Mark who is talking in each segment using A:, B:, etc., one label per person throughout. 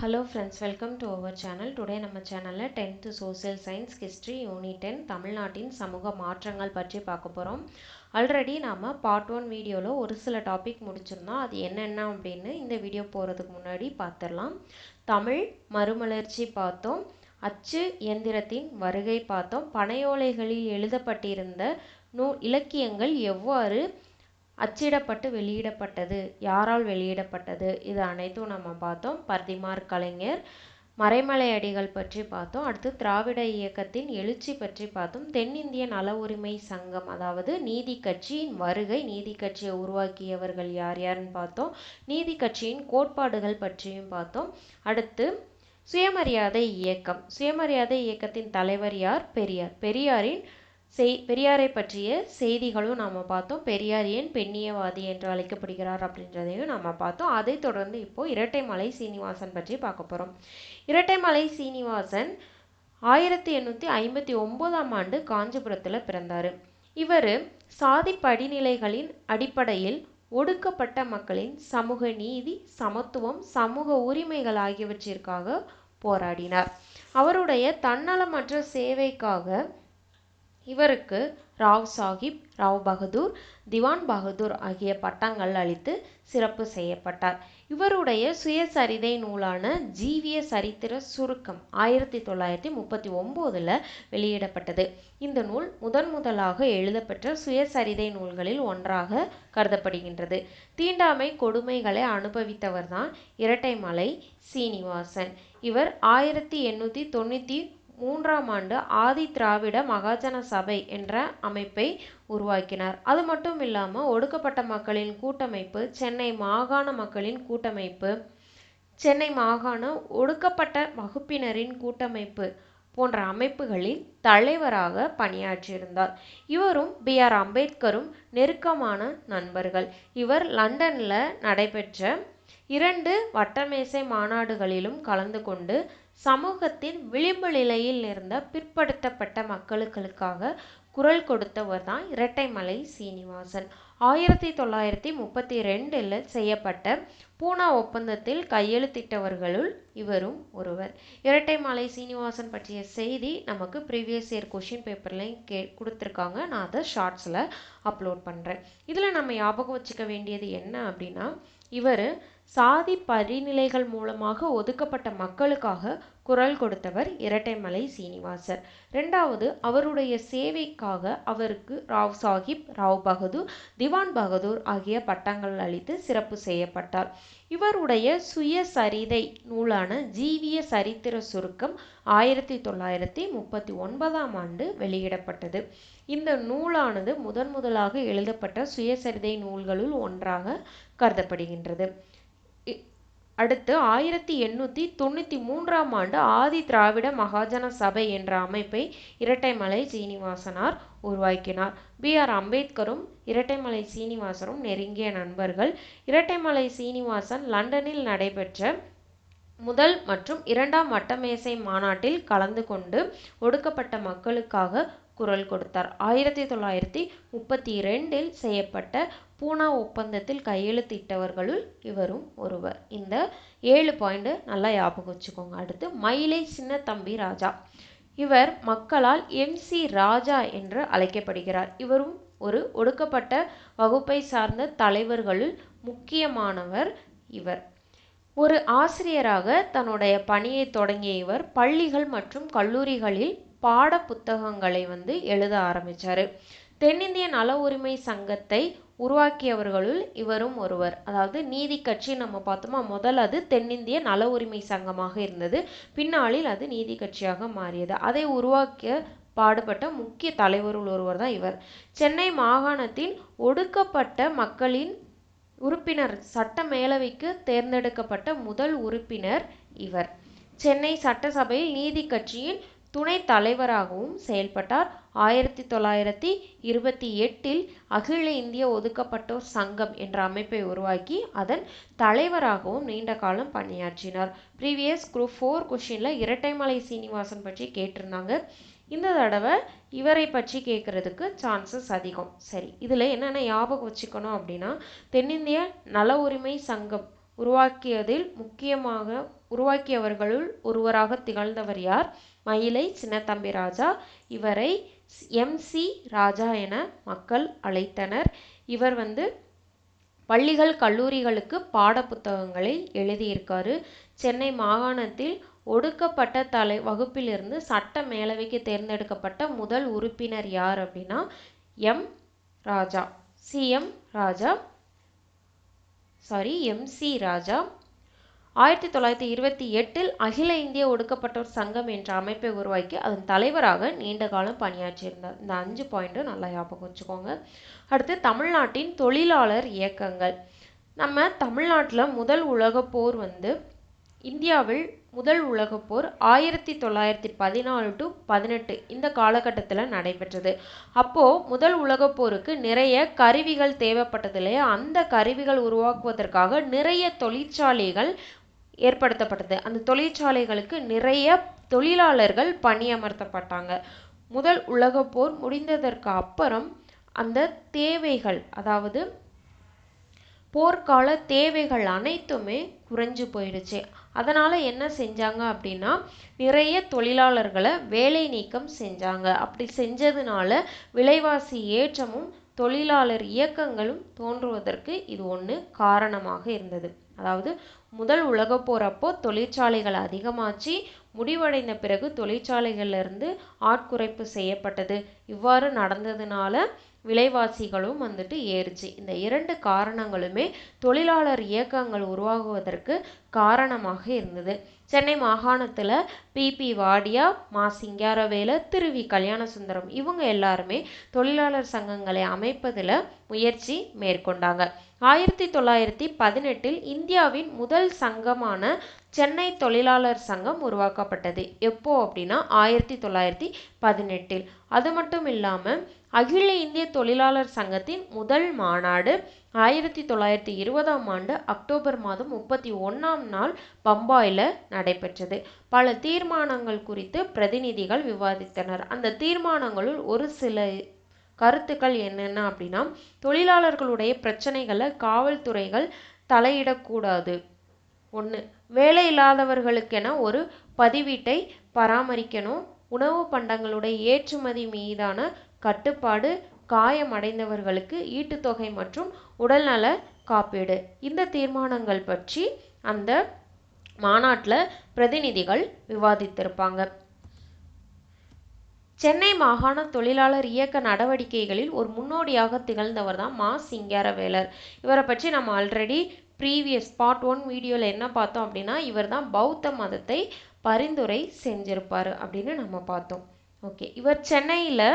A: Hello friends welcome to our channel today நம்ம சேனலில் tenth social science history unit ten தமிழ்நாட்டின் சமூக மாற்றங்கள் பற்றி பார்க்க போகிறோம் ஆல்ரெடி நாம் பார்ட் ஒன் வீடியோவில் ஒரு சில டாபிக் முடிச்சிருந்தோம். அது என்னென்ன அப்படின்னு இந்த வீடியோ போகிறதுக்கு முன்னாடி பார்த்துடலாம். தமிழ் மறுமலர்ச்சி பார்த்தோம். அச்சு இயந்திரத்தின் வருகை பார்த்தோம். பனையோலைகளில் எழுதப்பட்டிருந்த நூ இலக்கியங்கள் எவ்வாறு அச்சிடப்பட்டு வெளியிடப்பட்டது. யாரால் வெளியிடப்பட்டது? இது அனைத்தும் நம்ம பார்த்தோம். பர்திமார் கலைஞர் மறைமலை அடிகள் பற்றி பார்த்தோம். அடுத்து திராவிட இயக்கத்தின் எழுச்சி பற்றி பார்த்தோம். தென்னிந்திய நல உரிமை சங்கம் அதாவது நீதி கட்சியின் வருகை நீதி கட்சியை உருவாக்கியவர்கள் யார் யாருன்னு பார்த்தோம். நீதி கட்சியின் கோட்பாடுகள் பற்றியும் பார்த்தோம். அடுத்து சுயமரியாதை இயக்கம். சுயமரியாதை இயக்கத்தின் தலைவர் யார்? பெரியார். பெரியாரின் செய் பெரியாரை பற்றிய செய்திகளும் நாம் பார்த்தோம். பெரியார் ஏன் பெண்ணியவாதி என்று அழைக்கப்படுகிறார் அப்படின்றதையும் நம்ம பார்த்தோம். அதை தொடர்ந்து இப்போது இரட்டைமலை சீனிவாசன் பற்றி பார்க்க போகிறோம் இரட்டைமலை சீனிவாசன் ஆயிரத்தி எண்ணூற்றி ஐம்பத்தி ஒம்போதாம் ஆண்டு காஞ்சிபுரத்தில் பிறந்தார். இவர் சாதி படிநிலைகளின் அடிப்படையில் ஒடுக்கப்பட்ட மக்களின் சமூக நீதி சமத்துவம் சமூக உரிமைகள் ஆகியவற்றிற்காக போராடினார். அவருடைய தன்னலமற்ற சேவைக்காக இவருக்கு ராவ் சாஹிப் ராவ் பகதூர் திவான் பகதூர் ஆகிய பட்டங்கள் அளித்து சிறப்பு செய்யப்பட்டார். இவருடைய சுயசரிதை நூலான ஜீவிய சரித்திர சுருக்கம் ஆயிரத்தி தொள்ளாயிரத்தி முப்பத்தி ஒம்போதில் வெளியிடப்பட்டது. இந்த நூல் முதன் முதலாக எழுதப்பெற்ற சுயசரிதை நூல்களில் ஒன்றாக கருதப்படுகின்றது. தீண்டாமை கொடுமைகளை அனுபவித்தவர்தான் இரட்டைமலை சீனிவாசன். இவர் ஆயிரத்தி எண்ணூற்றி தொண்ணூற்றி மூன்றாம் ஆண்டு ஆதி திராவிட மகாஜன சபை என்ற அமைப்பை உருவாக்கினார். அது மட்டும் இல்லாமல் ஒடுக்கப்பட்ட மக்களின் கூட்டமைப்பு சென்னை மாகாண மக்களின் கூட்டமைப்பு சென்னை மாகாண ஒடுக்கப்பட்ட வகுப்பினரின் கூட்டமைப்பு போன்ற அமைப்புகளில் தலைவராக பணியாற்றியிருந்தார். இவரும் பி. ஆர். அம்பேத்கரும் நெருக்கமான நண்பர்கள். இவர் லண்டனில் நடைபெற்ற இரண்டு வட்டமேசை மாநாடுகளிலும் கலந்து கொண்டு சமூகத்தின் விளிம்பு நிலையில் இருந்த பிற்படுத்தப்பட்ட மக்களுக்களுக்காக குரல் கொடுத்தவர் தான் இரட்டைமலை சீனிவாசன். ஆயிரத்தி தொள்ளாயிரத்தி முப்பத்தி ரெண்டில் செய்யப்பட்ட பூனா ஒப்பந்தத்தில் கையெழுத்திட்டவர்களுள் இவரும் ஒருவர். இரட்டைமலை சீனிவாசன் பற்றிய செய்தி நமக்கு ப்ரீவியஸ் இயர் கொஷின் பேப்பர்லையும் கே கொடுத்துருக்காங்க. நான் அதை ஷார்ட்ஸில் அப்லோட் பண்ணுறேன் இதில் நம்ம ஞாபகம் வச்சுக்க வேண்டியது என்ன அப்படின்னா இவர் சாதி படிநிலைகள் மூலமாக ஒதுக்கப்பட்ட மக்களுக்காக குரல் கொடுத்தவர் இரட்டைமலை சீனிவாசர். ரெண்டாவது அவருடைய சேவைக்காக அவருக்கு ராவ் சாஹிப் ராவ் பகதூர் திவான் பகதூர் ஆகிய பட்டங்கள் அளித்து சிறப்பு செய்யப்பட்டார். இவருடைய சுயசரிதை நூலான ஜீவிய சரித்திர சுருக்கம் ஆயிரத்தி தொள்ளாயிரத்தி முப்பத்தி ஒன்பதாம் ஆண்டு வெளியிடப்பட்டது. இந்த நூலானது முதன் முதலாக எழுதப்பட்ட சுயசரிதை நூல்களுள் ஒன்றாக கருதப்படுகின்றது. அடுத்து ஆயிரத்தி எண்ணூற்றி தொண்ணூற்றி மூன்றாம் ஆண்டு ஆதி திராவிட மகாஜன சபை என்ற அமைப்பை இரட்டைமலை சீனிவாசனார் உருவாக்கினார். பி. ஆர். அம்பேத்கரும் இரட்டைமலை சீனிவாசனும் நெருங்கிய நண்பர்கள். இரட்டைமலை சீனிவாசன் லண்டனில் நடைபெற்ற முதல் மற்றும் இரண்டாம் வட்டமேசை மாநாட்டில் கலந்து கொண்டு ஒடுக்கப்பட்ட மக்களுக்காக குரல் கொடுத்தார். ஆயிரத்தி தொள்ளாயிரத்தி முப்பத்தி இரண்டில் செய்யப்பட்ட பூனா ஒப்பந்தத்தில் கையெழுத்திட்டவர்களுள் இவரும் ஒருவர். இந்த ஏழு பாயிண்ட் நல்லா ஞாபகம் வச்சுக்கோங்க. அடுத்து மயிலை சின்ன தம்பி ராஜா. இவர் மக்களால் எம் சி ராஜா என்று அழைக்கப்படுகிறார். இவரும் ஒரு ஒடுக்கப்பட்ட வகுப்பை சார்ந்த தலைவர்களுள் முக்கியமானவர் இவர். ஒரு ஆசிரியராக தன்னுடைய பணியை தொடங்கிய இவர் பள்ளிகள் மற்றும் கல்லூரிகளில் பாட புத்தகங்களை வந்து எழுத ஆரம்பித்தார் தென்னிந்திய நல உரிமை சங்கத்தை உருவாக்கியவர்களுள் இவரும் ஒருவர். அதாவது நீதி கட்சி நம்ம பார்த்தோமா முதல் அது தென்னிந்திய நல உரிமை சங்கமாக இருந்தது. பின்னாளில் அது நீதி கட்சியாக மாறியது. அதை உருவாக்கிய பாடுபட்ட முக்கிய தலைவருள் ஒருவர் தான் இவர். சென்னை மாகாணத்தின் ஒடுக்கப்பட்ட மக்களின் உறுப்பினர் சட்ட மேலவைக்கு தேர்ந்தெடுக்கப்பட்ட முதல் உறுப்பினர் இவர். சென்னை சட்டசபையில் நீதி கட்சியின் துணை தலைவராகவும் செயல்பட்டார். ஆயிரத்தி தொள்ளாயிரத்தி இருபத்தி எட்டில் அகில இந்திய ஒதுக்கப்பட்டோர் சங்கம் என்ற அமைப்பை உருவாக்கி அதன் தலைவராகவும் நீண்ட காலம் பணியாற்றினார். ப்ரீவியஸ் குரூப் ஃபோர் கொஷினில் இரட்டைமலை சீனிவாசன் பற்றி கேட்டிருந்தாங்க. இந்த தடவை இவரை பற்றி கேட்குறதுக்கு சான்சஸ் அதிகம். சரி இதில் என்னென்ன ஞாபகம் வச்சுக்கணும் அப்படின்னா தென்னிந்திய நல உரிமை சங்கம் உருவாக்கியதில் முக்கியமாக உருவாக்கியவர்களுள் ஒருவராக திகழ்ந்தவர் யார்? மயிலை சின்னத்தம்பி ராஜா இவரை எம். சி. ராஜா என மக்கள் அழைத்தனர். இவர் வந்து பள்ளிகள் கல்லூரிகளுக்கு பாட புத்தகங்களை எழுதியிருக்காரு. சென்னை மாகாணத்தில் ஒடுக்கப்பட்ட தலை வகுப்பிலிருந்து சட்ட மேலவைக்கு தேர்ந்தெடுக்கப்பட்ட முதல் உறுப்பினர் யார் அப்படின்னா M. Raja. C M Raja. Sorry M C Raja. ஆயிரத்தி தொள்ளாயிரத்தி இருபத்தி எட்டில் அகில இந்திய ஒடுக்கப்பட்டோர் சங்கம் என்ற அமைப்பை உருவாக்கி அதன் தலைவராக நீண்ட காலம் பணியாற்றியிருந்தார். இந்த அஞ்சு பாயிண்ட்டும் நல்லா ஞாபகம் வச்சுக்கோங்க. அடுத்து தமிழ்நாட்டின் தொழிலாளர் இயக்கங்கள். நம்ம தமிழ்நாட்டில் முதல் உலகப் போர் வந்து இந்தியாவில் முதல் உலகப் போர் ஆயிரத்தி தொள்ளாயிரத்தி பதினாலு டு பதினெட்டு இந்த காலகட்டத்தில் நடைபெற்றது. அப்போது முதல் உலகப் போருக்கு நிறைய கருவிகள் தேவைப்பட்டது இல்லையா? அந்த கருவிகள் உருவாக்குவதற்காக நிறைய தொழிற்சாலைகள் ஏற்படுத்தப்பட்டது. அந்த தொழிற்சாலைகளுக்கு நிறைய தொழிலாளர்கள் பணியமர்த்தப்பட்டாங்க. முதல் உலகப் போர் முடிந்ததற்கு அப்புறம் அந்த தேவைகள் அதாவது போர்க்கால தேவைகள் அனைத்துமே குறைஞ்சு போயிடுச்சு. அதனால் என்ன செஞ்சாங்க அப்படின்னா நிறைய தொழிலாளர்களை வேலை நீக்கம் செஞ்சாங்க. அப்படி செஞ்சதுனால விலைவாசி ஏற்றமும் தொழிலாளர் இயக்கங்களும் தோன்றுவதற்கு இது ஒன்று காரணமாக இருந்தது. அதாவது முதல் உலக போர் அப்போ தொழிற்சாலைகள் அதிகமாச்சு. முடிவடைந்த பிறகு தொழிற்சாலைகள்லேருந்து ஆட்குறைப்பு செய்யப்பட்டது. இவ்வாறு நடந்ததுனால விலைவாசிகளும் வந்துட்டு ஏறுச்சு. இந்த இரண்டு காரணங்களுமே தொழிலாளர் இயக்கங்கள் உருவாகுவதற்கு காரணமாக இருந்தது. சென்னை மாகாணத்தில் பிபி வாடியா மா. சிங்காரவேலு திருவி கல்யாணசுந்தரம் இவங்க எல்லாருமே தொழிலாளர் சங்கங்களை அமைப்பதில் முயற்சி மேற்கொண்டாங்க. ஆயிரத்தி தொள்ளாயிரத்தி பதினெட்டில் இந்தியாவின் முதல் சங்கமான சென்னை தொழிலாளர் சங்கம் உருவாக்கப்பட்டது. எப்போ அப்படின்னா ஆயிரத்தி தொள்ளாயிரத்தி பதினெட்டில். அது மட்டும் இல்லாமல் அகில இந்திய தொழிலாளர் சங்கத்தின் முதல் மாநாடு ஆயிரத்தி தொள்ளாயிரத்தி இருபதாம் ஆண்டு அக்டோபர் மாதம் முப்பத்தி ஒன்றாம் நாள் பம்பாயில் நடைபெற்றது. பல தீர்மானங்கள் குறித்து பிரதிநிதிகள் விவாதித்தனர். அந்த தீர்மானங்களுள் ஒரு சில கருத்துக்கள் என்னென்ன அப்படின்னா தொழிலாளர்களுடைய பிரச்சனைகளை காவல்துறைகள் தலையிடக்கூடாது. ஒன்று வேலை இல்லாதவர்களுக்கென ஒரு பதிவீட்டை பராமரிக்கணும். உணவு பண்டங்களுடைய ஏற்றுமதி மீதான கட்டுப்பாடு காயமடைந்தவர்களுக்கு ஈட்டுத்தொகை மற்றும் உடல்நல காப்பீடு. இந்த தீர்மானங்கள் பற்றி அந்த மாநாட்டில் பிரதிநிதிகள் விவாதித்திருப்பாங்க. சென்னை மாகாண தொழிலாளர் இயக்க நடவடிக்கைகளில் ஒரு முன்னோடியாக திகழ்ந்தவர் தான் மா சிங்காரவேலர். இவரை பற்றி நம்ம ஆல்ரெடி ப்ரீவியஸ் பார்ட் ஒன் வீடியோவில் என்ன பார்த்தோம் அப்படின்னா இவர் தான் பௌத்த மதத்தை பரிந்துரை செஞ்சிருப்பார் அப்படின்னு நம்ம பார்த்தோம். ஓகே இவர் சென்னையில்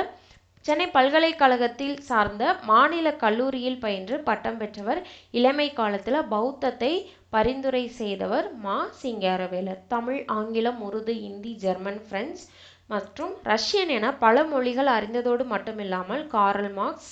A: சென்னை பல்கலைக்கழகத்தில் சார்ந்த மாநில கல்லூரியில் பயின்று பட்டம் பெற்றவர் இளமை காலத்தில் பௌத்தத்தை பரிந்துரை செய்தவர் மா சிங்காரவேலர். தமிழ் ஆங்கிலம் உருது இந்தி ஜெர்மன் பிரெஞ்சு மற்றும் ரஷ்யன் என பல மொழிகள் அறிந்ததோடு மட்டுமில்லாமல் Karl Marx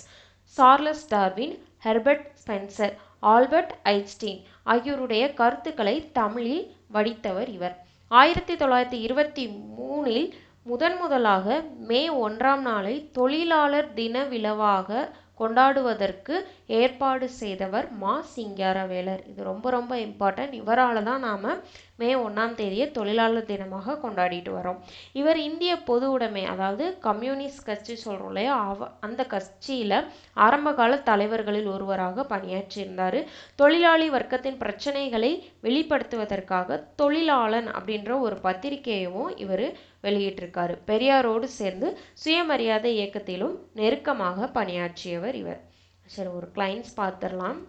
A: Charles Darwin Herbert Spencer Albert Einstein ஆகியோருடைய கருத்துக்களை தமிழில் வடித்தவர் இவர். ஆயிரத்தி தொள்ளாயிரத்தி இருபத்தி மூணில் முதன் முதலாக மே ஒன்றாம் நாளை தொழிலாளர் தின விழாவாக கொண்டாடுவதற்கு ஏற்பாடு செய்தவர் மா சிங்காரவேலர். இது ரொம்ப ரொம்ப இம்பார்ட்டன்ட் இவரால் தான் நாம் மே ஒன்றாம் தேதியை தொழிலாளர் தினமாக கொண்டாடிட்டு வரோம் இவர் இந்திய பொது உடைமை அதாவது கம்யூனிஸ்ட் கட்சி சொல்கிறோம் இல்லையா? அவ அந்த கட்சியில் ஆரம்பகால தலைவர்களில் ஒருவராக பணியாற்றியிருந்தார். தொழிலாளி வர்க்கத்தின் பிரச்சனைகளை வெளிப்படுத்துவதற்காக தொழிலாளன் அப்படின்ற ஒரு பத்திரிகையவும் இவர் வெளியிட்டிருக்காரு. பெரியாரோடு சேர்ந்து சுயமரியாதை இயக்கத்திலும் நெருக்கமாக பணியாற்றியவர் இவர். சரி ஒரு கிளைண்ட்ஸ் பார்த்துடலாம்.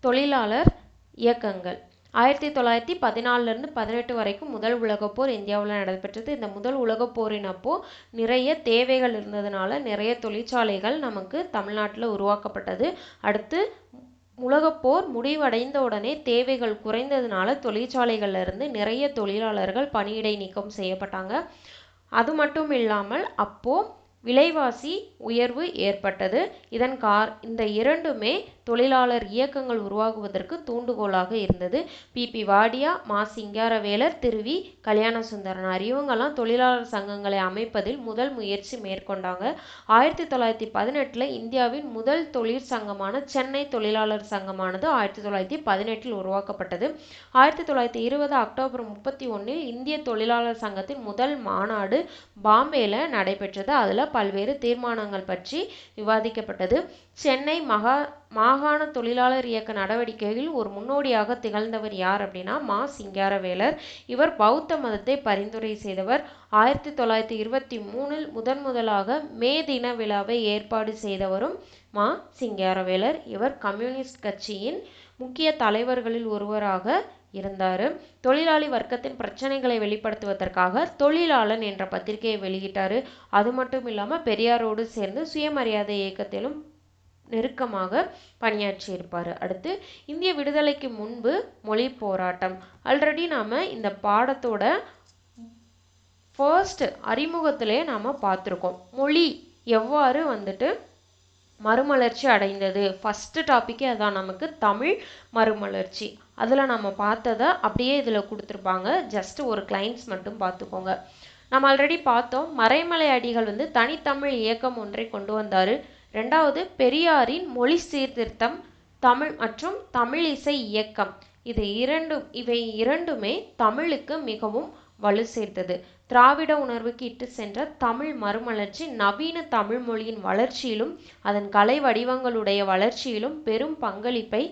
A: தொழிலாளர் இயக்கங்கள். ஆயிரத்தி தொள்ளாயிரத்தி பதினாலிருந்து பதினெட்டு வரைக்கும் முதல் உலகப்போர் இந்தியாவில் நடைபெற்றது. இந்த முதல் உலகப்போரின் அப்போ நிறைய தேவைகள் இருந்ததுனால நிறைய தொழிற்சாலைகள் நமக்கு தமிழ்நாட்டில் உருவாக்கப்பட்டது. அடுத்து உலகப்போர் முடிவடைந்த உடனே தேவைகள் குறைந்ததுனால தொழிற்சாலைகள்ல இருந்து நிறைய தொழிலாளர்கள் பணியிடை நீக்கம் செய்யப்பட்டாங்க. அது மட்டும் இல்லாமல் அப்போது விலைவாசி உயர்வு ஏற்பட்டது. இதன் கார் இந்த இரண்டுமே தொழிலாளர் இயக்கங்கள் உருவாகுவதற்கு தூண்டுகோலாக இருந்தது. பிபி வாடியா மா. சிங்காரவேலர் திருவி கல்யாணசுந்தரனார் இவங்கெல்லாம் தொழிலாளர் சங்கங்களை அமைப்பதில் முதல் முயற்சி மேற்கொண்டாங்க. ஆயிரத்தி தொள்ளாயிரத்தி பதினெட்டில் இந்தியாவின் முதல் தொழிற்சங்கமான சென்னை தொழிலாளர் சங்கமானது ஆயிரத்தி தொள்ளாயிரத்தி பதினெட்டில் உருவாக்கப்பட்டது. ஆயிரத்தி தொள்ளாயிரத்தி இருபது அக்டோபர் முப்பத்தி ஒன்றில் இந்திய தொழிலாளர் சங்கத்தின் முதல் மாநாடு பாம்பேயில் நடைபெற்றது. அதில் பல்வேறு தீர்மானங்கள் பற்றி விவாதிக்கப்பட்டது. சென்னை மகா மாகாண தொழிலாளர் இயக்க நடவடிக்கையில் ஒரு முன்னோடியாக திகழ்ந்தவர் யார் அப்படின்னா மா சிங்காரவேலர். இவர் பௌத்த மதத்தை பரிந்துரை செய்தவர். ஆயிரத்தி தொள்ளாயிரத்தி இருபத்தி மூணில் முதன் முதலாக மே தின விழாவை ஏற்பாடு செய்தவரும் மா சிங்காரவேலர். இவர் கம்யூனிஸ்ட் கட்சியின் முக்கிய தலைவர்களில் ஒருவராக இருந்தார். தொழிலாளி வர்க்கத்தின் பிரச்சனைகளை வெளிப்படுத்துவதற்காக தொழிலாளன் என்ற பத்திரிகையை வெளியிட்டார். அது மட்டும் இல்லாமல் பெரியாரோடு சேர்ந்து சுயமரியாதை இயக்கத்திலும் நெருக்கமாக பணியாற்றியிருப்பார். அடுத்து இந்திய விடுதலைக்கு முன்பு மொழி போராட்டம். ஆல்ரெடி நாம் இந்த பாடத்தோட ஃபர்ஸ்ட் அறிமுகத்திலே நாம் பார்த்துருக்கோம். மொழி எவ்வாறு வந்துட்டு மறுமலர்ச்சி அடைந்தது? ஃபஸ்ட்டு டாப்பிக்கே அதான் நமக்கு தமிழ் மறுமலர்ச்சி. அதில் நம்ம பார்த்ததை அப்படியே இதில் கொடுத்துருப்பாங்க. ஜஸ்ட் ஒரு கிளைண்ட்ஸ் மட்டும் பார்த்துக்கோங்க. நம்ம ஆல்ரெடி பார்த்தோம் மறைமலை அடிகள் வந்து தனித்தமிழ் இயக்கம் ஒன்றை கொண்டு வந்தார். ரெண்டாவது பெரியாரின் மொழி சீர்திருத்தம் தமிழ் மற்றும் தமிழ் இசை இயக்கம். இது இரண்டும் இவை இரண்டுமே தமிழுக்கு மிகவும் வலு சேர்த்தது. திராவிட உணர்வுக்கு இட்டு சென்ற தமிழ் மறுமலர்ச்சி நவீன தமிழ் மொழியின் வளர்ச்சியிலும் அதன் கலை வடிவங்களுடைய வளர்ச்சியிலும் பெரும் பங்களிப்பை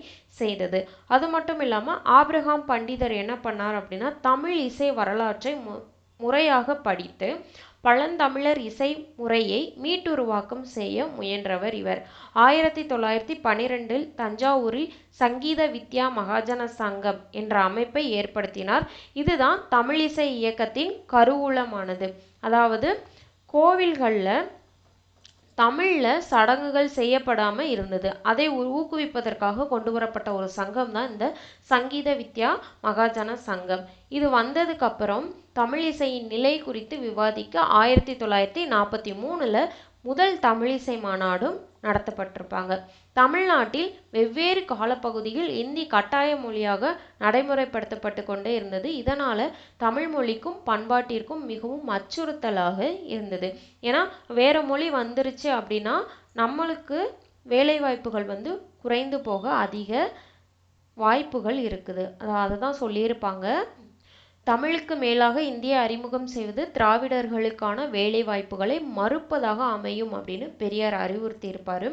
A: செய்தது. அது மட்டும் இல்லாமல் ஆப்ரஹாம் பண்டிதர் என்ன பண்ணார் அப்படின்னா தமிழ் இசை வரலாற்றை மு முறையாக படித்து பழந்தமிழர் இசை முறையை மீட்டுருவாக்கம் செய்ய முயன்றவர் இவர். ஆயிரத்தி தொள்ளாயிரத்தி பனிரெண்டில் தஞ்சாவூரில் சங்கீத வித்யா மகாஜன சங்கம் என்ற அமைப்பை ஏற்படுத்தினார். இதுதான் தமிழிசை இயக்கத்தின் கருவூலமானது. அதாவது கோவில்களில் தமிழில் சடங்குகள் செய்யப்படாமல் இருந்தது. அதை ஊக்குவிப்பதற்காக கொண்டு வரப்பட்ட ஒரு சங்கம் தான் இந்த சங்கீத வித்யா மகாஜன சங்கம். இது வந்ததுக்கப்புறம் தமிழ் இசையின் நிலை குறித்து விவாதிக்க ஆயிரத்தி தொள்ளாயிரத்தி நாற்பத்தி மூணில் முதல் தமிழிசை மாநாடும் நடத்தப்பட்டிருப்பாங்க. தமிழ்நாட்டில் வெவ்வேறு காலப்பகுதியில் இந்தி கட்டாய மொழியாக நடைமுறைப்படுத்தப்பட்டு கொண்டே இருந்தது. இதனால் தமிழ் மொழிக்கும் பண்பாட்டிற்கும் மிகவும் அச்சுறுத்தலாக இருந்தது. ஏன்னா வேறு மொழி வந்துருச்சு அப்படின்னா நம்மளுக்கு வேலைவாய்ப்புகள் வந்து குறைந்து போக அதிக வாய்ப்புகள் இருக்குது. அதை தான் சொல்லியிருப்பாங்க. தமிழுக்கு மேலாக இந்திய அறிமுகம் செய்வது திராவிடர்களுக்கான வேலைவாய்ப்புகளை மறுப்பதாக அமையும் அப்படின்னு பெரியார் அறிவுறுத்தியிருப்பார்.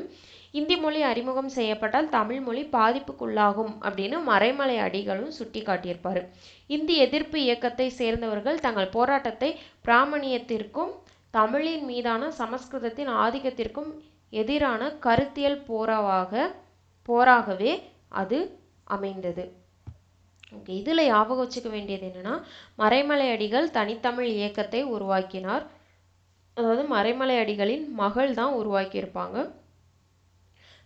A: இந்தி மொழி அறிமுகம் செய்யப்பட்டால் தமிழ் மொழி பாதிப்புக்குள்ளாகும் அப்படின்னு மறைமலை அடிகளும் சுட்டி காட்டியிருப்பார் இந்தி எதிர்ப்பு இயக்கத்தை சேர்ந்தவர்கள் தங்கள் போராட்டத்தை பிராமணியத்திற்கும் தமிழின் மீதான சமஸ்கிருதத்தின் ஆதிக்கத்திற்கும் எதிரான கருத்தியல் போராவாக போராகவே அது அமைந்தது. ஓகே இதில் ஞாபகம் வச்சுக்க வேண்டியது என்னென்னா மறைமலை அடிகள் தனித்தமிழ் இயக்கத்தை உருவாக்கினார். அதாவது மறைமலை அடிகளின் மகள் தான் உருவாக்கியிருப்பாங்க.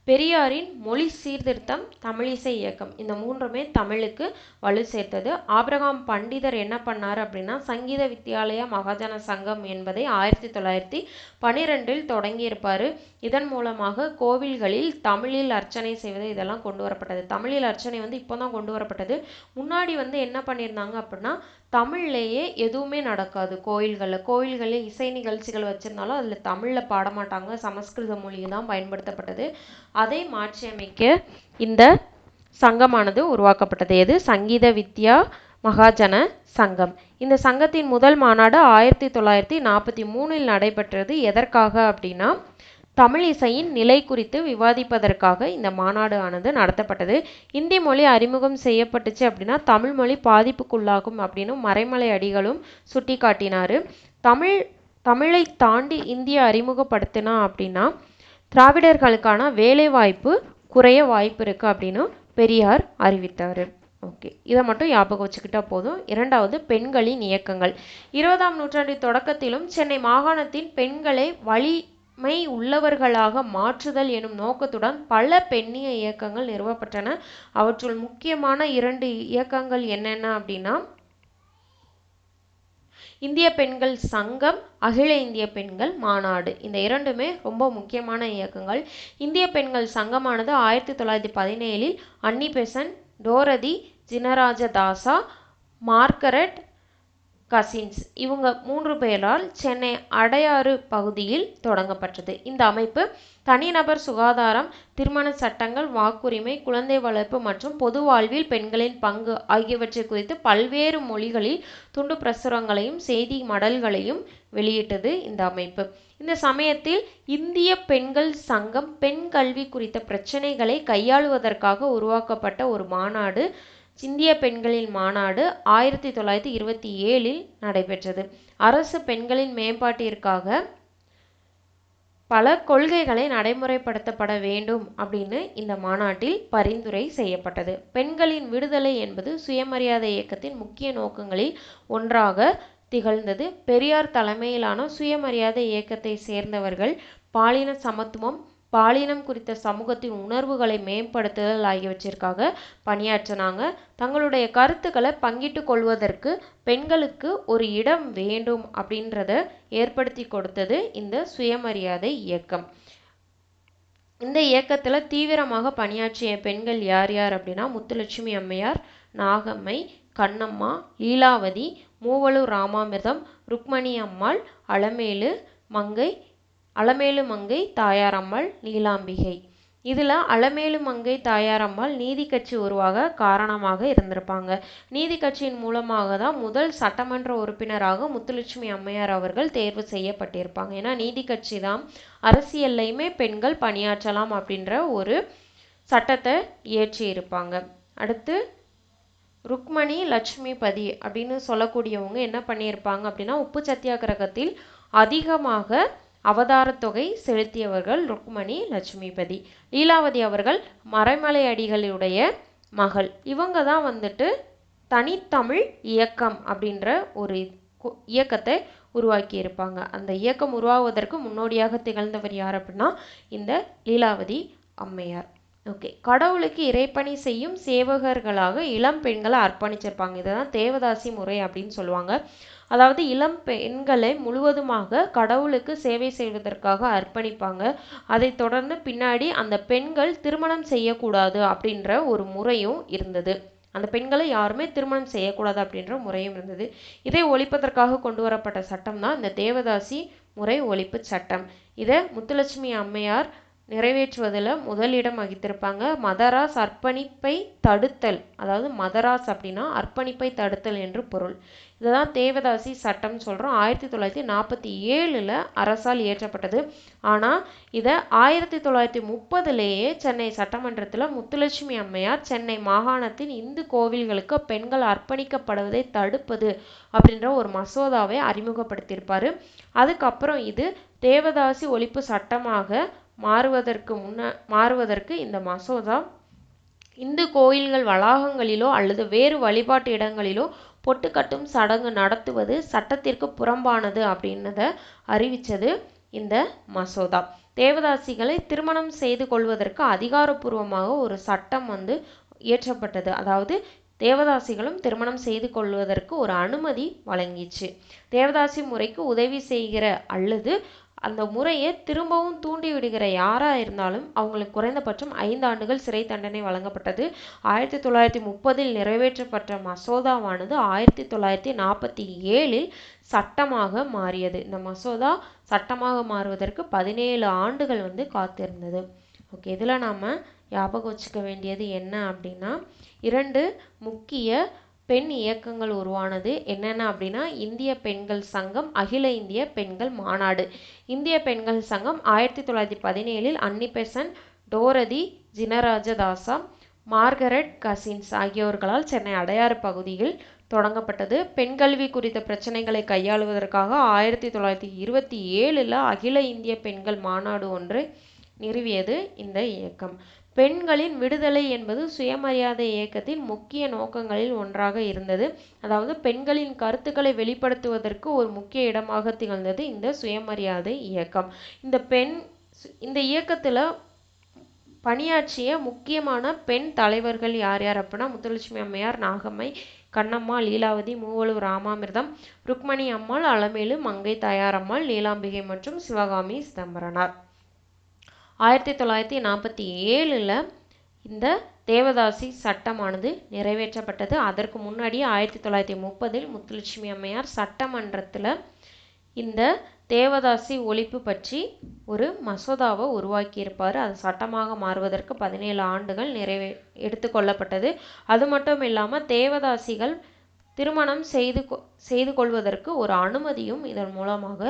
A: பெரியாரின் மொழி சீர்திருத்தம் தமிழிசை இயக்கம். இந்த மூன்றுமே தமிழுக்கு வலு சேர்த்தது. ஆபிரகாம் பண்டிதர் என்ன பண்ணார் அப்படின்னா சங்கீத வித்யாலய மகாஜன சங்கம் என்பதை ஆயிரத்தி தொள்ளாயிரத்தி பனிரெண்டில் தொடங்கியிருப்பார். இதன் மூலமாக கோவில்களில் தமிழில் அர்ச்சனை செய்வது இதெல்லாம் கொண்டு வரப்பட்டது. தமிழில் அர்ச்சனை வந்து இப்போ தான் கொண்டு வரப்பட்டது. முன்னாடி வந்து என்ன பண்ணியிருந்தாங்க அப்படின்னா தமிழ்லேயே எதுவுமே நடக்காது கோயில்களில். கோயில்களில் இசை நிகழ்ச்சிகள் வச்சுருந்தாலும் அதில் தமிழில் பாடமாட்டாங்க சமஸ்கிருத மொழி தான் பயன்படுத்தப்பட்டது. அதை மாற்றியமைக்க இந்த சங்கமானது உருவாக்கப்பட்டது. எது? சங்கீத வித்யா மகாஜன சங்கம். இந்த சங்கத்தின் முதல் மாநாடு ஆயிரத்தி தொள்ளாயிரத்தி நாற்பத்தி மூணில் நடைபெற்றது. எதற்காக அப்படின்னா தமிழ் இசையின் நிலை குறித்து விவாதிப்பதற்காக இந்த மாநாடு ஆனது நடத்தப்பட்டது. இந்தி மொழி அறிமுகம் செய்யப்பட்டுச்சு அப்படின்னா தமிழ் மொழி பாதிப்புக்குள்ளாகும் அப்படின்னு மறைமலை அடிகளும் சுட்டி காட்டினார் தமிழ் தமிழை தாண்டி இந்திய அறிமுகப்படுத்தினா அப்படின்னா திராவிடர்களுக்கான வேலைவாய்ப்பு குறைய வாய்ப்பு இருக்குது அப்படின்னு பெரியார் அறிவித்தார். ஓகே இதை மட்டும் ஞாபகம் வச்சுக்கிட்டா போதும். இரண்டாவது பெண்களின் இயக்கங்கள். இருபதாம் நூற்றாண்டின் தொடக்கத்திலும் சென்னை மாகாணத்தின் பெண்களை வழி மை உள்ளவர்களாக மாற்றுதல் எனும் நோக்கத்துடன் பல பெண்ணிய இயக்கங்கள் நிறுவப்பட்டன. அவற்றுள் முக்கியமான இரண்டு இயக்கங்கள் என்னென்ன அப்படின்னா இந்திய பெண்கள் சங்கம் அகில இந்திய பெண்கள் மாநாடு. இந்த இரண்டுமே ரொம்ப முக்கியமான இயக்கங்கள். இந்திய பெண்கள் சங்கமானது ஆயிரத்தி தொள்ளாயிரத்தி பதினேழில் Annie Besant Dorothy Jinarajadasa Margaret Cousins இவங்க மூன்று பேரால் சென்னை அடையாறு பகுதியில் தொடங்கப்பட்டது. இந்த அமைப்பு தனிநபர் சுகாதாரம் திருமண சட்டங்கள் வாக்குரிமை குழந்தை வளர்ப்பு மற்றும் பொது வாழ்வில் பெண்களின் பங்கு ஆகியவற்றை குறித்து பல்வேறு மொழிகளில் துண்டு பிரசுரங்களையும் செய்தி மடல்களையும் வெளியிட்டது இந்த அமைப்பு. இந்த சமயத்தில் இந்திய பெண்கள் சங்கம் பெண் கல்வி குறித்த பிரச்சனைகளை கையாளுவதற்காக உருவாக்கப்பட்ட ஒரு மாநாடு இந்திய பெண்களின் மாநாடு ஆயிரத்தி தொள்ளாயிரத்தி இருபத்தி ஏழில் நடைபெற்றது. அரசு பெண்களின் மேம்பாட்டிற்காக பல கொள்கைகளை நடைமுறைப்படுத்தப்பட வேண்டும் அப்படின்னு இந்த மாநாட்டில் பரிந்துரை செய்யப்பட்டது. பெண்களின் விடுதலை என்பது சுயமரியாதை இயக்கத்தின் முக்கிய நோக்கங்களில் ஒன்றாக திகழ்ந்தது. பெரியார் தலைமையிலான சுயமரியாதை இயக்கத்தை சேர்ந்தவர்கள் பாலின சமத்துவம் பாலினம் குறித்த சமூகத்தின் உணர்வுகளை மேம்படுத்துதல் ஆகியவற்றிற்காக பணியாற்றினாங்க. தங்களுடைய கருத்துக்களை பங்கிட்டு கொள்வதற்கு பெண்களுக்கு ஒரு இடம் வேண்டும் அப்படின்றத ஏற்படுத்தி கொடுத்தது இந்த சுயமரியாதை இயக்கம். இந்த இயக்கத்தில் தீவிரமாக பணியாற்றிய பெண்கள் யார் யார் அப்படின்னா முத்துலட்சுமி அம்மையார் நாகம்மை கண்ணம்மா லீலாவதி மூவலூர் ராமாமிர்தம் ருக்மணி அம்மாள் அலமேலு மங்கை அலமேலு மங்கை தாயாரம்மாள் நீலாம்பிகை. இதில் அலமேலு மங்கை தாயாரம்மாள் நீதி கட்சி உருவாக காரணமாக இருந்திருப்பாங்க. நீதி கட்சியின் மூலமாக தான் முதல் சட்டமன்ற உறுப்பினராக முத்துலட்சுமி அம்மையார் அவர்கள் தேர்வு செய்யப்பட்டிருப்பாங்க. ஏன்னா நீதி கட்சி தான் அரசியல்லையுமே பெண்கள் பணியாற்றலாம் அப்படின்ற ஒரு சட்டத்தை இயற்றி இருப்பாங்க அடுத்து ருக்மணி லட்சுமிபதி அப்படின்னு சொல்லக்கூடியவங்க என்ன பண்ணியிருப்பாங்க அப்படின்னா உப்பு சத்தியாகிரகத்தில் அதிகமாக அவதாரத் தொகை செலுத்தியவர்கள் ருக்மணி லட்சுமிபதி. லீலாவதி அவர்கள் மறைமலை அடிகளுடைய மகள். இவங்க தான் வந்துட்டு தனித்தமிழ் இயக்கம் அப்படின்ற ஒரு இயக்கத்தை உருவாக்கி இருப்பாங்க அந்த இயக்கம் உருவாவதற்கு முன்னோடியாக திகழ்ந்தவர் யார் அப்படின்னா இந்த லீலாவதி அம்மையார். ஓகே. கடவுளுக்கு இறைப்பணி செய்யும் சேவகர்களாக இளம் பெண்களை அர்ப்பணிச்சிருப்பாங்க. இதை தான் தேவதாசி முறை அப்படின்னு சொல்லுவாங்க. அதாவது இளம் பெண்களை முழுவதுமாக கடவுளுக்கு சேவை செய்வதற்காக அர்ப்பணிப்பாங்க. அதை தொடர்ந்து பின்னாடி அந்த பெண்கள் திருமணம் செய்யக்கூடாது அப்படின்ற ஒரு முறையும் இருந்தது. அந்த பெண்களை யாருமே திருமணம் செய்யக்கூடாது அப்படின்ற முறையும் இருந்தது. இதை ஒழிப்பதற்காக கொண்டு வரப்பட்ட சட்டம் தான் இந்த தேவதாசி முறை ஒழிப்பு சட்டம். இதை முத்துலட்சுமி அம்மையார் நிறைவேற்றுவதில் முதலிடம் வகித்திருப்பாங்க. மதராஸ் அர்ப்பணிப்பை தடுத்தல். அதாவது மதராஸ் அப்படின்னா அர்ப்பணிப்பை தடுத்தல் என்று பொருள். இதுதான் தேவதாசி சட்டம் சொல்கிறோம் ஆயிரத்தி தொள்ளாயிரத்தி நாற்பத்தி ஏழில் அரசால் இயற்றப்பட்டது. ஆனால் இதை ஆயிரத்தி தொள்ளாயிரத்தி முப்பதுலேயே சென்னை சட்டமன்றத்தில் முத்துலட்சுமி அம்மையார் சென்னை மாகாணத்தின் இந்து கோவில்களுக்கு பெண்கள் அர்ப்பணிக்கப்படுவதை தடுப்பது அப்படின்ற ஒரு மசோதாவை அறிமுகப்படுத்தியிருப்பார். அதுக்கப்புறம் இது தேவதாசி ஒழிப்பு சட்டமாக மாறுவதற்கு முன்ன மாறுவதற்கு இந்த மசோதா இந்து கோயில்கள் வளாகங்களிலோ அல்லது வேறு வழிபாட்டு இடங்களிலோ பொட்டு கட்டும் சடங்கு நடத்துவது சட்டத்திற்கு புறம்பானது அப்படின்னத அறிவித்தது இந்த மசோதா. தேவதாசிகளை திருமணம் செய்து கொள்வதற்கு அதிகாரப்பூர்வமாக ஒரு சட்டம் வந்து இயற்றப்பட்டது. அதாவது தேவதாசிகளும் திருமணம் செய்து கொள்வதற்கு ஒரு அனுமதி வழங்கிச்சு. தேவதாசி முறைக்கு உதவி செய்கிற அல்லது அந்த முறையை திரும்பவும் தூண்டி விடுகிற இருந்தாலும் அவங்களுக்கு குறைந்தபட்சம் ஐந்து ஆண்டுகள் சிறை தண்டனை வழங்கப்பட்டது. ஆயிரத்தி தொள்ளாயிரத்தி முப்பதில் நிறைவேற்றப்பட்ட மசோதாவானது ஆயிரத்தி தொள்ளாயிரத்தி நாற்பத்தி ஏழில் சட்டமாக மாறியது. இந்த மசோதா சட்டமாக மாறுவதற்கு பதினேழு ஆண்டுகள் வந்து காத்திருந்தது. ஓகே இதில் நாம் ஞாபகம் வச்சுக்க வேண்டியது என்ன அப்படின்னா இரண்டு முக்கிய பெண் இயக்கங்கள் உருவானது என்னென்ன அப்படின்னா இந்திய பெண்கள் சங்கம் அகில இந்திய பெண்கள் மாநாடு. இந்திய பெண்கள் சங்கம் ஆயிரத்தி தொள்ளாயிரத்தி பதினேழில் Annie Dorothy Jinarajadasa Margaret Cousins ஆகியோர்களால் Chennai Adyar பகுதியில் தொடங்கப்பட்டது. பெண் கல்வி குறித்த பிரச்சனைகளை கையாளுவதற்காக ஆயிரத்தி தொள்ளாயிரத்தி இருபத்தி ஏழில் அகில இந்திய பெண்கள் மாநாடு ஒன்று நிறுவியது இந்த இயக்கம். பெண்களின் விடுதலை என்பது சுயமரியாதை இயக்கத்தின் முக்கிய நோக்கங்களில் ஒன்றாக இருந்தது. அதாவது பெண்களின் கருத்துக்களை வெளிப்படுத்துவதற்கு ஒரு முக்கிய இடமாக திகழ்ந்தது இந்த சுயமரியாதை இயக்கம். இந்த பெண் இந்த இயக்கத்தில் பணியாற்றிய முக்கியமான பெண் தலைவர்கள் யார் யார் அப்படின்னா முத்துலட்சுமி அம்மையார் நாகம்மை கண்ணம்மா லீலாவதி மூவலூர் ராமாமிர்தம் ருக்மணி அம்மாள் அலமேலு மங்கை தாயாரம்மாள் நீலாம்பிகை மற்றும் சிவகாமி சிதம்பரனார். ஆயிரத்தி தொள்ளாயிரத்தி நாற்பத்தி ஏழில் இந்த தேவதாசி சட்டமானது நிறைவேற்றப்பட்டது. அதற்கு முன்னாடி ஆயிரத்தி தொள்ளாயிரத்தி முப்பதில் முத்துலட்சுமி அம்மையார் சட்டமன்றத்தில் இந்த தேவதாசி ஒழிப்பு பற்றி ஒரு மசோதாவை உருவாக்கியிருப்பார். அது சட்டமாக மாறுவதற்கு பதினேழு ஆண்டுகள் நிறைவே எடுத்துக்கொள்ளப்பட்டது. அது மட்டும் இல்லாமல் தேவதாசிகள் திருமணம் செய்து செய்து கொள்வதற்கு ஒரு அனுமதியும் இதன் மூலமாக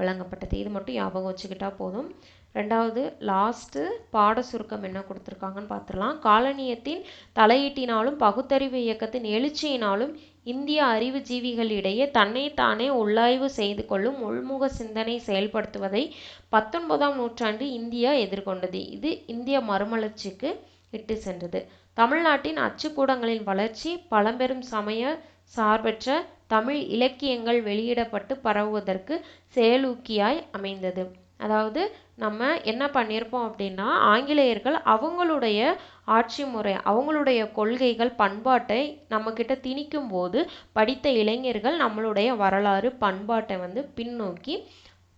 A: வழங்கப்பட்டது. இது மட்டும் ஞாபகம் வச்சுக்கிட்டா போதும். ரெண்டாவது லாஸ்ட்டு பாட சுருக்கம் என்ன கொடுத்துருக்காங்கன்னு பார்த்துடலாம். காலனியத்தின் தலையீட்டினாலும் பகுத்தறிவு இயக்கத்தின் எழுச்சியினாலும் இந்திய அறிவுஜீவிகளிடையே தன்னைத்தானே உள்ளாய்வு செய்து கொள்ளும் உள்முக சிந்தனை செயல்படுத்துவதை பத்தொன்பதாம் நூற்றாண்டு இந்தியா எதிர்கொண்டது. இது இந்திய மறுமலர்ச்சிக்கு இட்டு சென்றது. தமிழ்நாட்டின் அச்சுக்கூடங்களின் வளர்ச்சி பழம்பெரும் சமய சார்பற்ற தமிழ் இலக்கியங்கள் வெளியிடப்பட்டு பரவுவதற்கு செயலூக்கியாய் அமைந்தது. அதாவது நம்ம என்ன பண்ணியிருப்போம் அப்படின்னா ஆங்கிலேயர்கள் அவங்களுடைய ஆட்சி முறை அவங்களுடைய கொள்கைகள் பண்பாட்டை நம்மக்கிட்ட திணிக்கும் போது படித்த இளைஞர்கள் நம்மளுடைய வரலாறு பண்பாட்டை வந்து பின்னோக்கி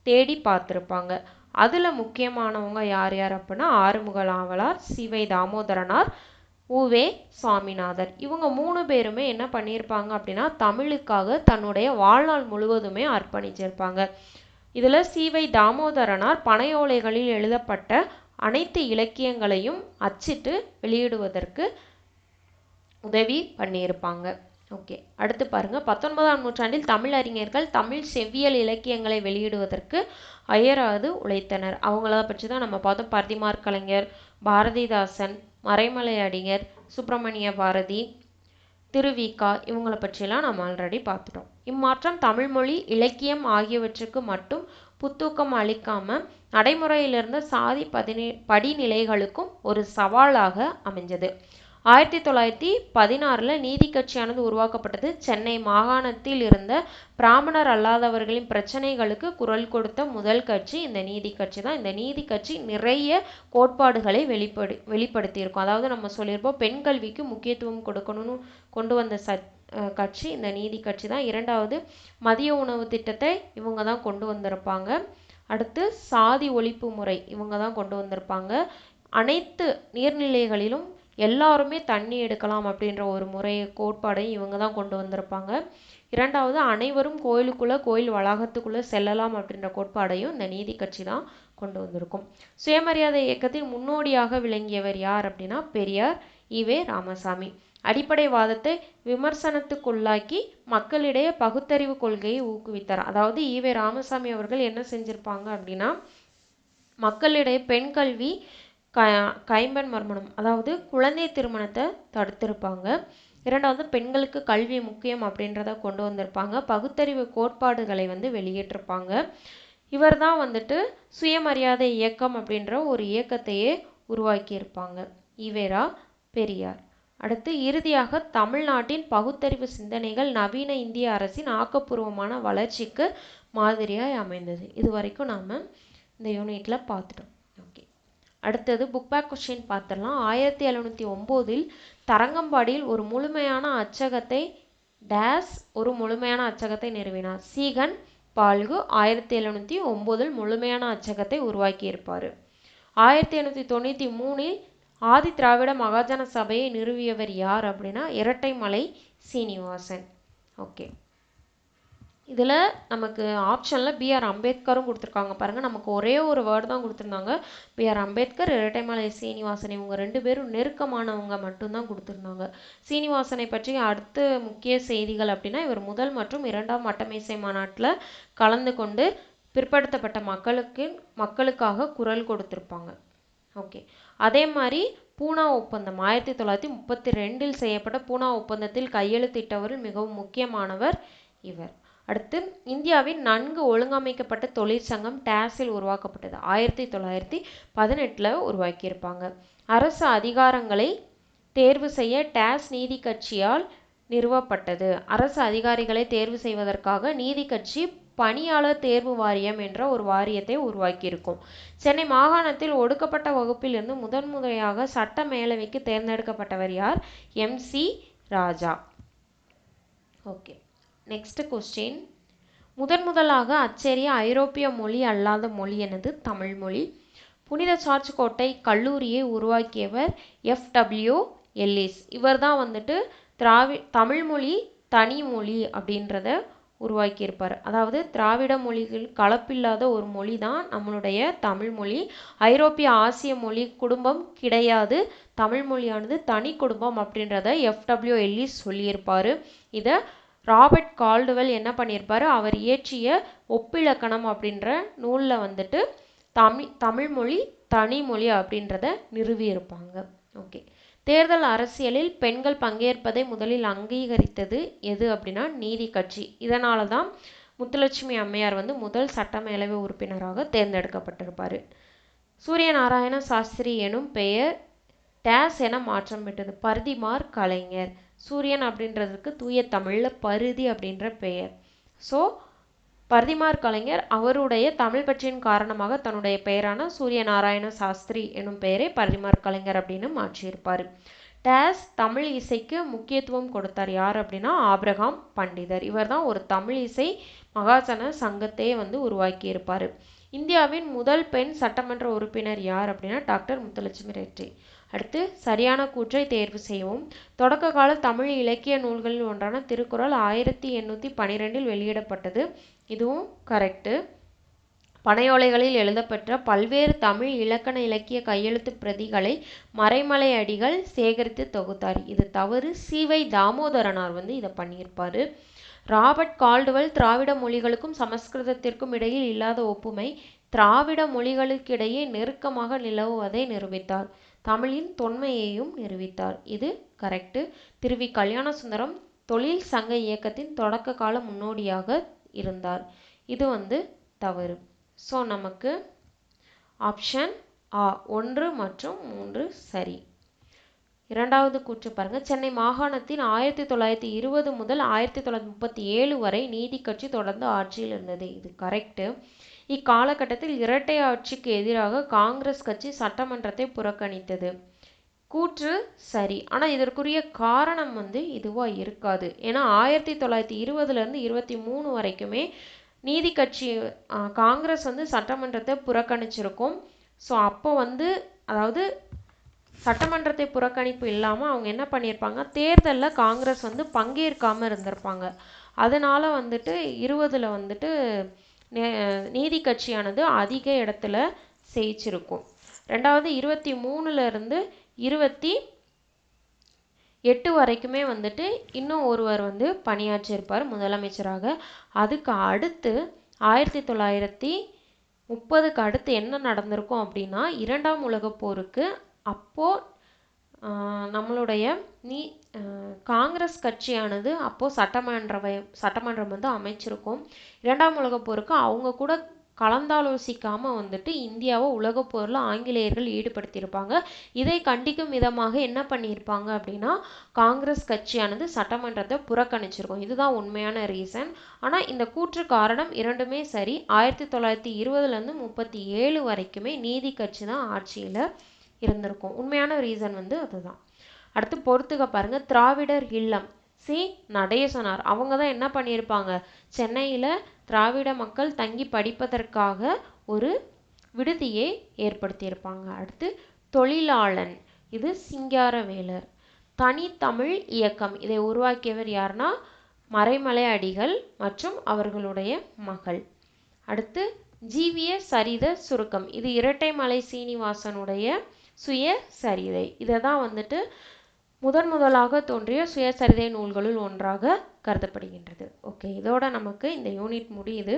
A: தேடி பார்த்துருப்பாங்க. அதில் முக்கியமானவங்க யார் யார் அப்படின்னா ஆறுமுக நாவலார் சிவை தாமோதரனார் உவே சுவாமிநாதர் இவங்க மூணு பேருமே என்ன பண்ணியிருப்பாங்க அப்படின்னா தமிழுக்காக தன்னுடைய வாழ்நாள் முழுவதுமே அர்ப்பணிச்சிருப்பாங்க. இதில் சிவை தாமோதரனார் பனையோலைகளில் எழுதப்பட்ட அனைத்து இலக்கியங்களையும் அச்சிட்டு வெளியிடுவதற்கு உதவி பண்ணியிருப்பாங்க. ஓகே அடுத்து பாருங்க. பத்தொன்பதாம் நூற்றாண்டில் தமிழ் அறிஞர்கள் தமிழ் செவ்வியல் இலக்கியங்களை வெளியிடுவதற்கு அயராது உழைத்தனர். அவங்கள பற்றி தான் நம்ம பார்த்தோம். பரதிமார் கலைஞர் பாரதிதாசன் மறைமலை அடிகர் சுப்பிரமணிய பாரதி திருவிகா இவங்கள பற்றியெல்லாம் நம்ம ஆல்ரெடி பார்த்துட்டோம். இம்மாற்றம் தமிழ்மொழி இலக்கியம் ஆகியவற்றுக்கு மட்டும் புத்தூக்கம் அளிக்காம நடைமுறையிலிருந்த சாதி பதினே படிநிலைகளுக்கும் ஒரு சவாலாக அமைஞ்சது. ஆயிரத்தி தொள்ளாயிரத்தி பதினாறில் நீதி கட்சியானது உருவாக்கப்பட்டது. சென்னை மாகாணத்தில் இருந்த பிராமணர் அல்லாதவர்களின் பிரச்சனைகளுக்கு குரல் கொடுத்த முதல் கட்சி இந்த நீதி கட்சி தான். இந்த நீதி கட்சி நிறைய கோட்பாடுகளை வெளிப்படு வெளிப்படுத்தியிருக்கும். அதாவது நம்ம சொல்லியிருப்போம் பெண் கல்விக்கு முக்கியத்துவம் கொடுக்கணும்னு கொண்டு வந்த ச கட்சி இந்த நீதி கட்சி தான். இரண்டாவது மதிய உணவு திட்டத்தை இவங்க தான் கொண்டு வந்திருப்பாங்க. அடுத்து சாதி ஒழிப்பு முறை இவங்க தான் கொண்டு வந்திருப்பாங்க. அனைத்து நீர்நிலைகளிலும் எல்லாருமே தண்ணி எடுக்கலாம் அப்படின்ற ஒரு முறையை கோட்பாடையும் இவங்க தான் கொண்டு வந்திருப்பாங்க. இரண்டாவது அனைவரும் கோயிலுக்குள்ளே கோயில் வளாகத்துக்குள்ளே செல்லலாம் அப்படின்ற கோட்பாடையும் இந்த நீதி கட்சி தான் கொண்டு வந்திருக்கும். சுயமரியாதை இயக்கத்தின் முன்னோடியாக விளங்கியவர் யார் அப்படின்னா பெரியார் ஈவே ராமசாமி. அடிப்படைவாதத்தை விமர்சனத்துக்குள்ளாக்கி மக்களிடையே பகுத்தறிவு கொள்கையை ஊக்குவித்தார். அதாவது ஈவே ராமசாமி அவர்கள் என்ன செஞ்சிருப்பாங்க அப்படின்னா மக்களிடையே பெண் கல்வி க கைம்பெண் மறுமணம் அதாவது குழந்தை திருமணத்தை தடுத்திருப்பாங்க. இரண்டாவது பெண்களுக்கு கல்வி முக்கியம் அப்படின்றத கொண்டு வந்திருப்பாங்க. பகுத்தறிவு கோட்பாடுகளை வந்து வெளியிட்டிருப்பாங்க. இவர் தான் வந்துட்டு சுயமரியாதை இயக்கம் அப்படின்ற ஒரு இயக்கத்தையே உருவாக்கியிருப்பாங்க. ஈவேரா பெரியார். அடுத்து இறுதியாக தமிழ்நாட்டின் பகுத்தறிவு சிந்தனைகள் நவீன இந்திய அரசின் ஆக்கப்பூர்வமான வளர்ச்சிக்கு மாதிரியாய் அமைந்தது. இது வரைக்கும் நாம் இந்த யூனிட்டில் பார்த்துட்டோம். அடுத்தது புக் பேக் கொஷின் பார்த்துடலாம். ஆயிரத்தி எழுநூற்றி ஒம்போதில் தரங்கம்பாடியில் ஒரு முழுமையான அச்சகத்தை டேஸ் ஒரு முழுமையான அச்சகத்தை நிறுவினார். சீகன் பால்கு ஆயிரத்தி எழுநூற்றி ஒம்போதில் முழுமையான அச்சகத்தை உருவாக்கியிருப்பார். ஆயிரத்தி எண்ணூற்றி தொண்ணூற்றி மூணில் ஆதி திராவிட மகாஜன சபையை நிறுவியவர் யார் அப்படின்னா இரட்டைமலை சீனிவாசன். ஓகே. இதில் நமக்கு ஆப்ஷனில் பிஆர் அம்பேத்கரும் கொடுத்துருக்காங்க. பாருங்கள் நமக்கு ஒரே ஒரு வேர்டு தான் கொடுத்துருந்தாங்க. பிஆர் அம்பேத்கர் இரட்டைமலை சீனிவாசன் இவங்க ரெண்டு பேரும் நெருக்கமானவங்க மட்டும்தான் கொடுத்துருந்தாங்க. சீனிவாசனை பற்றி அடுத்த முக்கிய செய்திகள் அப்படின்னா இவர் முதல் மற்றும் இரண்டாம் வட்டமேசை மாநாட்டில் கலந்து கொண்டு பிற்படுத்தப்பட்ட மக்களுக்கு மக்களுக்காக குரல் கொடுத்துருப்பாங்க. ஓகே அதே மாதிரி பூனா ஒப்பந்தம் ஆயிரத்தி தொள்ளாயிரத்தி முப்பத்தி ரெண்டில் செய்யப்பட்ட பூனா ஒப்பந்தத்தில் கையெழுத்திட்டவரில் மிகவும் முக்கியமானவர் இவர். அடுத்து இந்தியாவின் நன்கு ஒழுங்கமைக்கப்பட்ட தொழிற்சங்கம் டேஸில் உருவாக்கப்பட்டது. ஆயிரத்தி தொள்ளாயிரத்தி பதினெட்டில் உருவாக்கியிருப்பாங்க. அரசு அதிகாரங்களை தேர்வு செய்ய டேஸ் நீதி கட்சியால் நிறுவப்பட்டது. அரசு அதிகாரிகளை தேர்வு செய்வதற்காக நீதி கட்சி பணியாளர் தேர்வு வாரியம் என்ற ஒரு வாரியத்தை உருவாக்கியிருக்கும். சென்னை மாகாணத்தில் ஒடுக்கப்பட்ட வகுப்பிலிருந்து முதன் முறையாக சட்ட மேலவைக்கு தேர்ந்தெடுக்கப்பட்டவர் யார்? M. C. Raja. Okay. Next question முதன் முதலாக அச்சேரிய ஐரோப்பிய மொழி அல்லாத மொழி எனது தமிழ்மொழி புனித சார்ஜ் கோட்டை கல்லூரியை உருவாக்கியவர் எஃப் டபிள்யூ எல்லிஸ் இவர் தான் வந்துட்டு திராவி தமிழ்மொழி தனி மொழி அப்படின்றத உருவாக்கியிருப்பார். அதாவது திராவிட மொழிகள் கலப்பில்லாத ஒரு மொழி தான் நம்மளுடைய தமிழ்மொழி ஐரோப்பிய ஆசிய மொழி குடும்பம் கிடையாது. தமிழ்மொழியானது தனி குடும்பம் அப்படின்றத எஃப்டபிள்யூ எல்லிஸ் சொல்லியிருப்பார். இதை ராபர்ட் கால்டுவெல் என்ன பண்ணியிருப்பார்? அவர் இயற்றிய ஒப்பிலக்கணம் அப்படின்ற நூலில் வந்துட்டு தமிழ் தமிழ்மொழி தனிமொழி அப்படின்றத நிறுவியிருப்பாங்க. ஓகே. தேர்தல் அரசியலில் பெண்கள் பங்கேற்பதை முதலில் அங்கீகரித்தது எது அப்படின்னா நீதி கட்சி. இதனால தான் முத்துலட்சுமி அம்மையார் வந்து முதல் சட்டமேலவை உறுப்பினராக தேர்ந்தெடுக்கப்பட்டிருப்பார். சூரிய நாராயண சாஸ்திரி எனும் பெயர் டேஸ் என மாற்றம் பெற்றது. பருதிமார் கலைஞர். சூரியன் அப்படின்றதுக்கு தூய தமிழில் பருதி அப்படின்ற பெயர். ஸோ பரதிமார் கலைஞர் அவருடைய தமிழ் பற்றியின் காரணமாக தன்னுடைய பெயரான சூரிய நாராயண சாஸ்திரி எனும் பெயரை பரதிமார் கலைஞர் அப்படின்னு மாற்றியிருப்பார். டேஸ் தமிழ் இசைக்கு முக்கியத்துவம் கொடுத்தார் யார் அப்படின்னா ஆப்ரஹாம் பண்டிதர். இவர் தான் ஒரு தமிழ் இசை மகாசன சங்கத்தையே வந்து உருவாக்கியிருப்பார். இந்தியாவின் முதல் பெண் சட்டமன்ற உறுப்பினர் யார் அப்படின்னா டாக்டர் முத்துலட்சுமி ரெட்டி. அடுத்து சரியான கூற்றை தேர்வு செய்யவும் தொடக்க கால தமிழ் இலக்கிய நூல்களில் ஒன்றான திருக்குறள் ஆயிரத்தி எண்ணூற்றி பனிரெண்டில் வெளியிடப்பட்டது. இதுவும் கரெக்டு பனையோலைகளில் எழுதப்பெற்ற பல்வேறு தமிழ் இலக்கண இலக்கிய கையெழுத்து பிரதிகளை மறைமலை அடிகள் சேகரித்து தொகுத்தார். இது தவறு. சிவை தாமோதரனார் வந்து இதை பண்ணியிருப்பார். ராபர்ட் கால்டுவெல் திராவிட மொழிகளுக்கும் சமஸ்கிருதத்திற்கும் இடையில் இல்லாத ஒப்புமை திராவிட மொழிகளுக்கிடையே நெருக்கமாக நிலவுவதை நிரூபித்தார். தமிழின் தொன்மையையும் நிரூபித்தார். இது கரெக்டு திருவி வி கல்யாணசுந்தரம் தொழில் சங்க இயக்கத்தின் தொடக்க கால முன்னோடியாக இருந்தார். இது வந்து தவறு. ஸோ நமக்கு ஆப்ஷன் ஆ ஒன்று மற்றும் மூன்று சரி. இரண்டாவது கூற்று பாருங்க. சென்னை மாகாணத்தின் ஆயிரத்தி தொள்ளாயிரத்தி இருபது முதல் ஆயிரத்தி தொள்ளாயிரத்தி முப்பத்தி ஏழு வரை நீதி கட்சி தொடர்ந்து ஆட்சியில் இருந்தது. இது கரெக்டு இக்காலகட்டத்தில் இரட்டை ஆட்சிக்கு எதிராக காங்கிரஸ் கட்சி சட்டமன்றத்தை புறக்கணித்தது. கூற்று சரி. ஆனால் இதற்குரிய காரணம் வந்து இதுவாக இருக்காது. ஏன்னா ஆயிரத்தி தொள்ளாயிரத்தி இருபதுலேருந்து இருபத்தி மூணு வரைக்குமே நீதி கட்சி காங்கிரஸ் வந்து சட்டமன்றத்தை புறக்கணிச்சிருக்கும். ஸோ அப்போ வந்து அதாவது சட்டமன்றத்தை புறக்கணிப்பு இல்லாமல் அவங்க என்ன பண்ணியிருப்பாங்க? தேர்தலில் காங்கிரஸ் வந்து பங்கேற்காமல் இருந்திருப்பாங்க. அதனால் வந்துட்டு இருபதில் வந்துட்டு நீதி கட்சியானது அதிக இடத்துல ஜெயிச்சிருக்கும் ரெண்டாவது இருபத்தி மூணுலேருந்து இருபத்தி எட்டு வரைக்குமே வந்துட்டு இன்னும் ஒருவர் வந்து பணியாற்றியிருப்பார் முதலமைச்சராக. அதுக்கு அடுத்து ஆயிரத்தி தொள்ளாயிரத்தி முப்பதுக்கு அடுத்து என்ன நடந்திருக்கும் அப்படின்னா இரண்டாம் உலகப் போருக்கு அப்போது நம்மளுடைய நீ காங்கிரஸ் கட்சியானது அப்போது சட்டமன்ற சட்டமன்றம் வந்து அமைச்சிருக்கும். இரண்டாம் உலகப் போருக்கு அவங்க கூட கலந்தாலோசிக்காமல் வந்துட்டு இந்தியாவை உலகப் போரில் ஆங்கிலேயர்கள் ஈடுபடுத்தியிருப்பாங்க. இதை கண்டிக்கும் விதமாக என்ன பண்ணியிருப்பாங்க அப்படின்னா காங்கிரஸ் கட்சியானது சட்டமன்றத்தை புறக்கணிச்சிருக்கும். இதுதான் உண்மையான ரீசன். ஆனால் இந்த கூற்று காரணம் இரண்டுமே சரி. ஆயிரத்தி தொள்ளாயிரத்தி இருபதுலேருந்து முப்பத்தி ஏழு வரைக்குமே நீதி கட்சி தான் ஆட்சியில் இருந்திருக்கும். உண்மையான ரீசன் வந்து அதுதான். அடுத்து பொறுத்துக்க பாருங்க திராவிடர் இல்லம். சி நடேசனார். அவங்க தான் என்ன பண்ணியிருப்பாங்க? சென்னையில் திராவிட மக்கள் தங்கி படிப்பதற்காக ஒரு விடுதியை ஏற்படுத்தியிருப்பாங்க. அடுத்து தொழிலாளன். இது சிங்காரவேலர். தனித்தமிழ் இயக்கம். இதை உருவாக்கியவர் யாருன்னா? மறைமலை அடிகள் மற்றும் அவர்களுடைய மகள். அடுத்து ஜீவிய சரித சுருக்கம். இது இரட்டைமலை சீனிவாசனுடைய சுய சரிதை. இதை தான் வந்துட்டு முதன் முதலாக தோன்றிய சுயசரிதை நூல்களுள் ஒன்றாக கருதப்படுகின்றது. ஓகே இதோட நமக்கு இந்த யூனிட் முடியுது.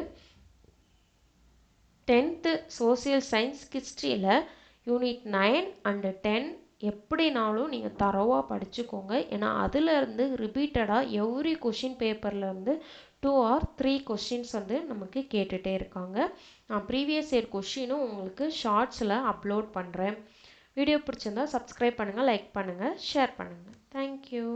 A: டென்த்து சோசியல் சயின்ஸ் ஹிஸ்ட்ரியில் யூனிட் நைன் அண்டு டென் எப்படினாலும் நீங்கள் தரவாக படிச்சுக்கோங்க. ஏன்னா அதுலேருந்து ரிப்பீட்டடாக எவ்ரி கொஷின் பேப்பர்லேருந்து டூ ஆர் த்ரீ கொஷின்ஸ் வந்து நமக்கு கேட்டுகிட்டே இருக்காங்க. நான் ப்ரீவியஸ் இயர் கொஷினும் உங்களுக்கு ஷார்ட்ஸில் அப்லோட் பண்ணுறேன் வீடியோ பிடிச்சிருந்தா சப்ஸ்கிரைப் பண்ணுங்கள் லைக் பண்ணுங்கள் ஷேர் பண்ணுங்கள் தேங்க்யூ